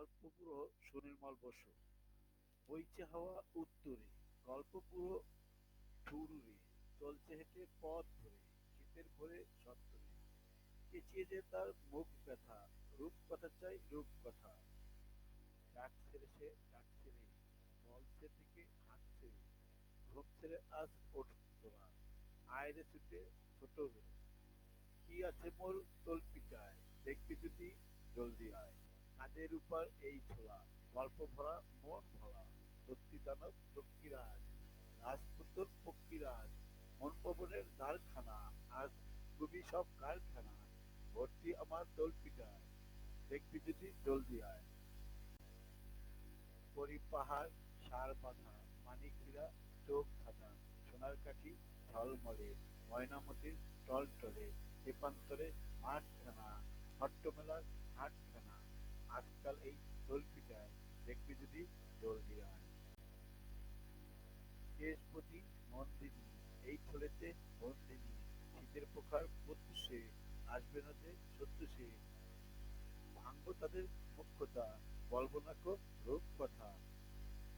গল্পপুরো সুনির্মল বসু। বইছে হাওয়া উত্তরে গল্পপুরো ঠুরুরে, চলছে হেঁটে পথ ধরে শীতের ভোরে সত্তরে পেঁচিয়ে যে তার মুখ ব্যথা রূপ কথা চাই রূপ কথা ডাক ছেড়ে সে ডাক ছেড়ে বলছে থেকে হাঁটছে ঘুম ছেড়ে আজ উঠতো না আয়রে ছুটে ছোট কি আছে মোর তলপিটায়, দেখবি যদি জলদি আয়। কাঁধের উপর এই ছোলা গল্প ভরা মন ভরা। সত্যি দানব লক্ষ্মীরাজ রাজপুত্র পক্ষীরাজ। মন পবনের দ্বারখানা, আজ কবি সব কারখানা। ভর্তি আমার তলপিটায় দেখবি যদি জলদি আয়। পরি পাহাড়, সার বাঁধা মানিকহীরা চোখ ধাঁধা, সোনার কাঠি ঝলমলে, ময়নামতির টলটলে তেপান্তরে মাঠখানা, হট্টমেলার হাটখানা আজকাল এই তলপিটায় দেখবি যদি আয় কেশপতি নন্দিনী, এই শীতের প্রত্যুষে আসবে না যে সত্যুষে সে ভাঙবো তাদের মুখ্যতা, বলব না